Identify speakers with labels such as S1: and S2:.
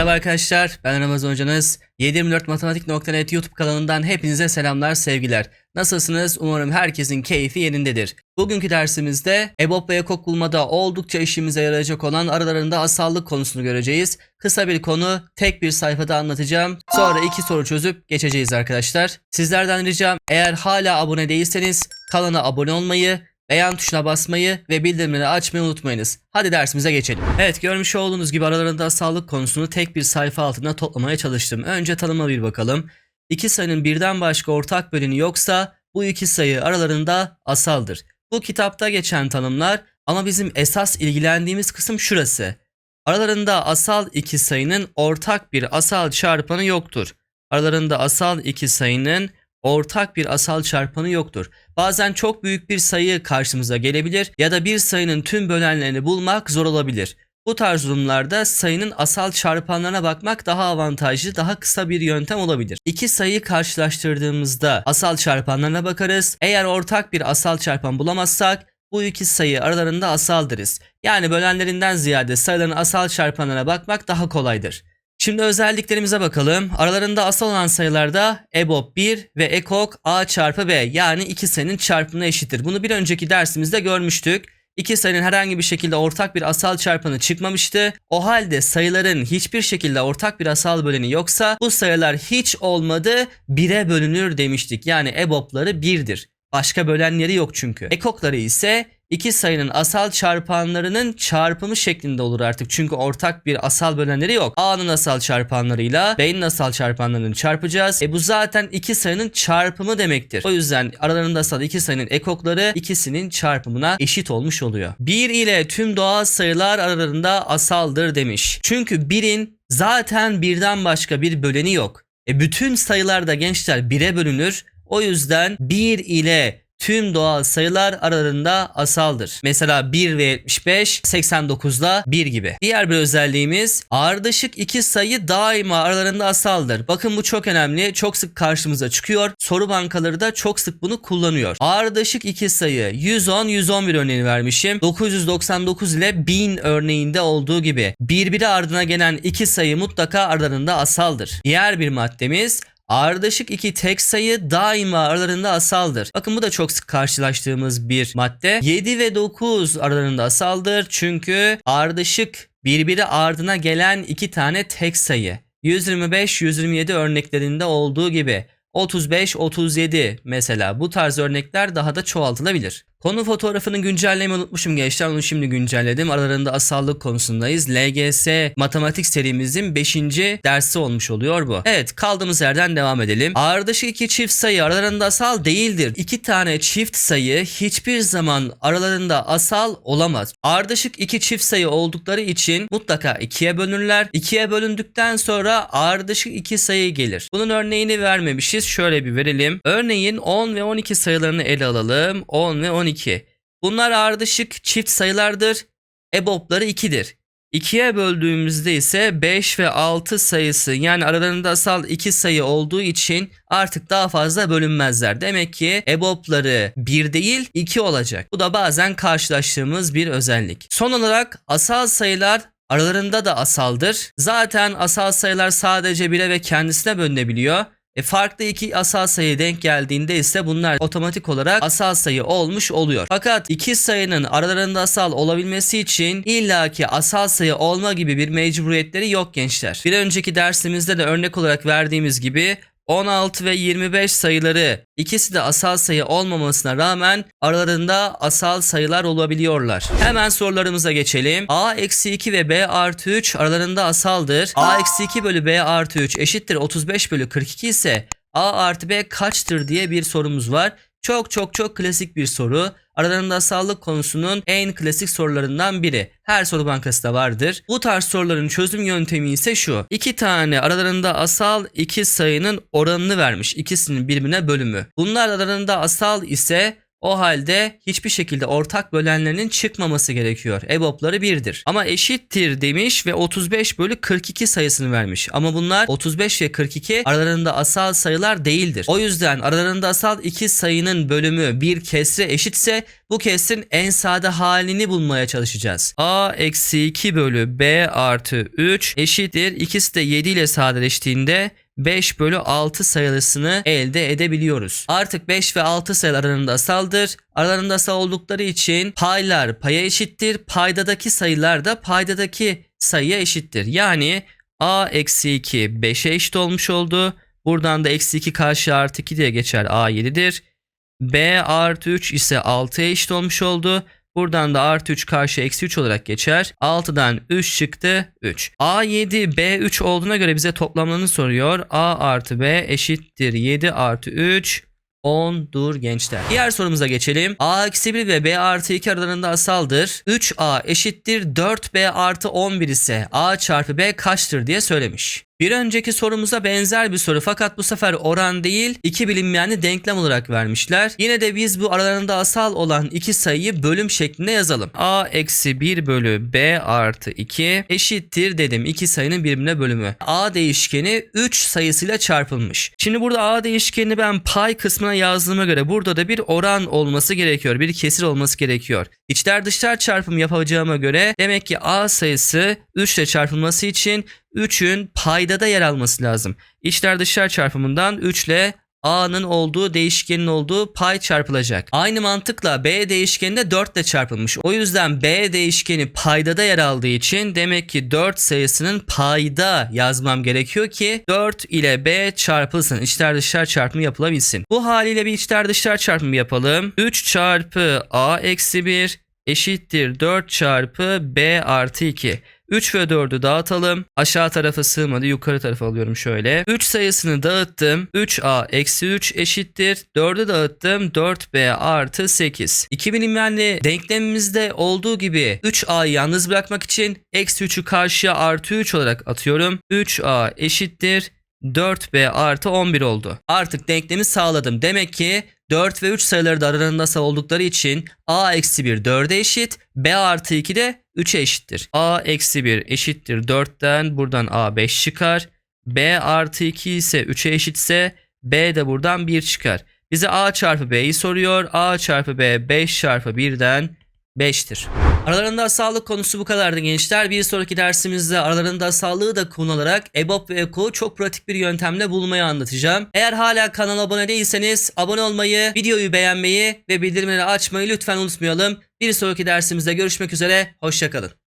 S1: Merhaba arkadaşlar, ben Ramazan Hocanız. 724matematik.net YouTube kanalından hepinize selamlar, sevgiler. Nasılsınız? Umarım herkesin keyfi yerindedir. Bugünkü dersimizde EBOB ve ekok bulmada oldukça işimize yarayacak olan aralarında asallık konusunu göreceğiz. Kısa bir konu, tek bir sayfada anlatacağım. Sonra iki soru çözüp geçeceğiz arkadaşlar. Sizlerden ricam eğer hala abone değilseniz kanala abone olmayı, beğen tuşuna basmayı ve bildirimleri açmayı unutmayınız. Hadi dersimize geçelim. Evet görmüş olduğunuz gibi aralarında sağlık konusunu tek bir sayfa altında toplamaya çalıştım. Önce tanıma bir bakalım. İki sayının birden başka ortak böleni yoksa bu iki sayı aralarında asaldır. Bu kitapta geçen tanımlar ama bizim esas ilgilendiğimiz kısım şurası. Aralarında asal iki sayının ortak bir asal çarpanı yoktur. Aralarında asal iki sayının ortak bir asal çarpanı yoktur. Bazen çok büyük bir sayı karşımıza gelebilir ya da bir sayının tüm bölenlerini bulmak zor olabilir. Bu tarz durumlarda sayının asal çarpanlarına bakmak daha avantajlı, daha kısa bir yöntem olabilir. İki sayıyı karşılaştırdığımızda asal çarpanlarına bakarız. Eğer ortak bir asal çarpan bulamazsak bu iki sayı aralarında asaldırız. Yani bölenlerinden ziyade sayıların asal çarpanlarına bakmak daha kolaydır. Şimdi özelliklerimize bakalım. Aralarında asal olan sayılarda EBOB 1 ve EKOK A çarpı B yani iki sayının çarpımına eşittir. Bunu bir önceki dersimizde görmüştük. İki sayının herhangi bir şekilde ortak bir asal çarpanı çıkmamıştı. O halde sayıların hiçbir şekilde ortak bir asal böleni yoksa bu sayılar hiç olmadı 1'e bölünür demiştik. Yani EBOB'ları 1'dir. Başka bölenleri yok çünkü. Ekokları ise iki sayının asal çarpanlarının çarpımı şeklinde olur artık. Çünkü ortak bir asal bölenleri yok. A'nın asal çarpanlarıyla B'nin asal çarpanlarını çarpacağız. E bu zaten iki sayının çarpımı demektir. O yüzden aralarında asal iki sayının ekokları ikisinin çarpımına eşit olmuş oluyor. 1 ile tüm doğal sayılar aralarında asaldır demiş. Çünkü 1'in zaten birden başka bir böleni yok. E bütün sayılar da gençler 1'e bölünür. O yüzden 1 ile tüm doğal sayılar aralarında asaldır. Mesela 1 ve 75 89'da 1 gibi. Diğer bir özelliğimiz ardışık iki sayı daima aralarında asaldır. Bakın bu çok önemli. Çok sık karşımıza çıkıyor. Soru bankaları da çok sık bunu kullanıyor. Ardışık iki sayı 110 111 örneğini vermişim. 999 ile 1000 örneğinde olduğu gibi birbiri ardına gelen iki sayı mutlaka aralarında asaldır. Diğer bir maddemiz Ardışık iki tek sayı daima aralarında asaldır. Bakın bu da çok sık karşılaştığımız bir madde. 7 ve 9 aralarında asaldır. Çünkü ardışık birbiri ardına gelen iki tane tek sayı. 125 127 örneklerinde olduğu gibi 35 37 mesela bu tarz örnekler daha da çoğaltılabilir. Konu fotoğrafını güncellemeyi unutmuşum gençler. Onu şimdi güncelledim. Aralarında asallık konusundayız. LGS matematik serimizin 5. dersi olmuş oluyor bu. Evet kaldığımız yerden devam edelim. Ardışık iki çift sayı aralarında asal değildir. İki tane çift sayı hiçbir zaman aralarında asal olamaz. Ardışık iki çift sayı oldukları için mutlaka ikiye bölünürler. İkiye bölündükten sonra ardışık iki sayı gelir. Bunun örneğini vermemişiz. Şöyle bir verelim. Örneğin 10 ve 12 sayılarını ele alalım. 10 ve 12 12. Bunlar ardışık çift sayılardır. EBOB'ları 2'dir. 2'ye böldüğümüzde ise 5 ve 6 sayısı yani aralarında asal 2 sayı olduğu için artık daha fazla bölünmezler. Demek ki EBOB'ları 1 değil 2 olacak. Bu da bazen karşılaştığımız bir özellik. Son olarak asal sayılar aralarında da asaldır. Zaten asal sayılar sadece 1'e ve kendisine bölünebiliyor. E farklı iki asal sayı denk geldiğinde ise bunlar otomatik olarak asal sayı olmuş oluyor. Fakat iki sayının aralarında asal olabilmesi için illaki asal sayı olma gibi bir mecburiyetleri yok gençler. Bir önceki dersimizde de örnek olarak verdiğimiz gibi 16 ve 25 sayıları ikisi de asal sayı olmamasına rağmen aralarında asal sayılar olabiliyorlar. Hemen sorularımıza geçelim. A eksi 2 ve B artı 3 aralarında asaldır. A eksi 2 bölü B artı 3 eşittir 35 bölü 42 ise A artı B kaçtır diye bir sorumuz var. Çok çok çok klasik bir soru. Aralarında asallık konusunun en klasik sorularından biri. Her soru bankası da vardır. Bu tarz soruların çözüm yöntemi ise şu. İki tane aralarında asal iki sayının oranını vermiş. İkisinin birbirine bölümü. Bunlar aralarında asal ise o halde hiçbir şekilde ortak bölenlerinin çıkmaması gerekiyor. EBOB'ları 1'dir. Ama eşittir demiş ve 35 bölü 42 sayısını vermiş. Ama bunlar 35 ve 42 aralarında asal sayılar değildir. O yüzden aralarında asal iki sayının bölümü bir kesre eşitse Bu kesrin en sade halini bulmaya çalışacağız. A eksi 2 bölü B artı 3 eşittir. İkisi de 7 ile sadeleştiğinde 5 bölü 6 sayılısını elde edebiliyoruz. Artık 5 ve 6 sayılar aralarında asaldır. Aralarında asal oldukları için paylar paya eşittir. Paydadaki sayılar da paydadaki sayıya eşittir. Yani a eksi 2 5'e eşit olmuş oldu. Buradan da eksi 2 karşı artı 2 diye geçer a 7'dir. b artı 3 ise 6'ya eşit olmuş oldu. Buradan da artı 3 karşı eksi 3 olarak geçer. 6'dan 3 çıktı 3. A7 B3 olduğuna göre bize toplamlarını soruyor. A artı B eşittir 7 artı 3 10'dur gençler. Diğer sorumuza geçelim. A eksi 1 ve B artı 2 aralarında asaldır. 3A eşittir 4B artı 11 ise A çarpı B kaçtır diye söylemiş. Bir önceki sorumuza benzer bir soru fakat bu sefer oran değil iki bilinmeyeni denklem olarak vermişler. Yine de biz bu aralarında asal olan iki sayıyı bölüm şeklinde yazalım. A eksi 1 bölü B artı 2 eşittir dedim iki sayının birbirine bölümü. A değişkeni 3 sayısıyla çarpılmış. Şimdi burada A değişkenini ben pay kısmına yazdığıma göre burada da bir oran olması gerekiyor. Bir kesir olması gerekiyor. İçler dışlar çarpım yapacağıma göre demek ki A sayısı 3 ile çarpılması için 3'ün paydada yer alması lazım. İçler dışlar çarpımından 3 ile A'nın olduğu değişkenin olduğu pay çarpılacak. Aynı mantıkla B değişkeni de 4 ile çarpılmış. O yüzden B değişkeni paydada yer aldığı için demek ki 4 sayısının payda yazmam gerekiyor ki 4 ile B çarpılsın. İçler dışlar çarpımı yapılabilsin. Bu haliyle bir içler dışlar çarpımı yapalım. 3 çarpı A eksi 1 eşittir 4 çarpı B artı 2. 3 ve 4'ü dağıtalım. Aşağı tarafa sığmadı. Yukarı tarafa alıyorum şöyle. 3 sayısını dağıttım. 3a eksi 3 eşittir. 4'ü dağıttım. 4b artı 8. 2 bilinmeyenli denklemimizde olduğu gibi 3a'yı yalnız bırakmak için eksi 3'ü karşıya artı 3 olarak atıyorum. 3a eşittir. 4b artı 11 oldu. Artık denklemi sağladım. Demek ki 4 ve 3 sayıları da aralarında oldukları için a eksi 1 4'e eşit. b artı 2 de 3'e eşittir. a eksi 1 eşittir 4'ten buradan a 5 çıkar. b artı 2 ise 3'e eşitse b de buradan 1 çıkar. Bize a çarpı b'yi soruyor. a çarpı b 5 çarpı 1'den 5'tir. Aralarında asallık konusu bu kadardı gençler. Bir sonraki dersimizde aralarında asallığı da kullanarak EBOB ve EKO'yu çok pratik bir yöntemle bulmayı anlatacağım. Eğer hala kanala abone değilseniz abone olmayı, videoyu beğenmeyi ve bildirimleri açmayı lütfen unutmayalım. Bir sonraki dersimizde görüşmek üzere. Hoşçakalın.